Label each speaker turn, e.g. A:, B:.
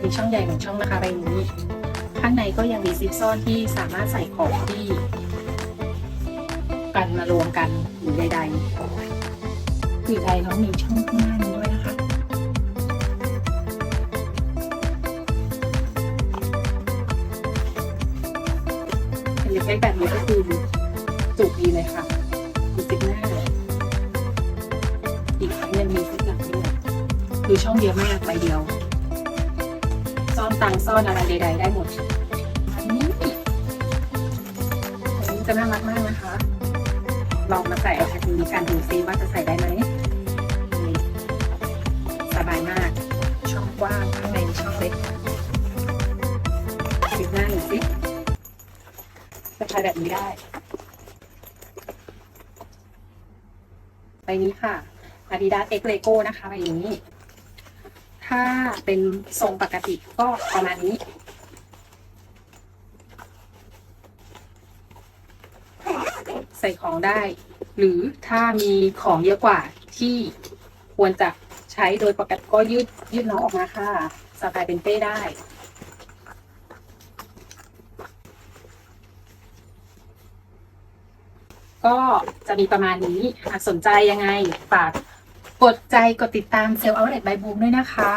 A: มีช่องใหญ่หนึ่งช่องนะคะใบนี้ ข้างในก็ยังมีซิปซ่อนที่สามารถใส่ของที่ กันมารวมกันหรือใดๆคือใจเขามีช่องข้างหน้านี้ด้วยนะคะเป็นเล็กๆแบบนี้ก็คือจุกดีเลยค่ะมีซิปหน้าอีกครั้งยังมีซิปหลังด้วยคือช่องเดียวมากใบเดียว ซ่อนตังค์ซ่อนอะไรใดๆได้หมดอันนี้อันนี้จะน่ารักมากนะคะ ลองมาใส่เอาแค่นี้กันดูซิว่าจะใส่ได้ไหมนี่สบายมาก ช่องกว้างข้างในช่องเล็กซิปหน้าหน่อยสิจะใช้แบบนี้ได้ใบนี้ค่ะ Adidas X Lego นะคะใบนี้ ถ้าเป็นทรงปกติก็ประมาณนี้ ใส่ของได้ หรือถ้ามีของเยอะกว่าที่ควรจะใช้โดยปกติก็ยืดยืดน้องออกมาค่ะสบายเป็นเป้ได้ก็จะมีประมาณนี้ หากสนใจยังไงฝาก กดใจกดติดตามเซลล์เอาเลตใบบูมด้วยนะคะ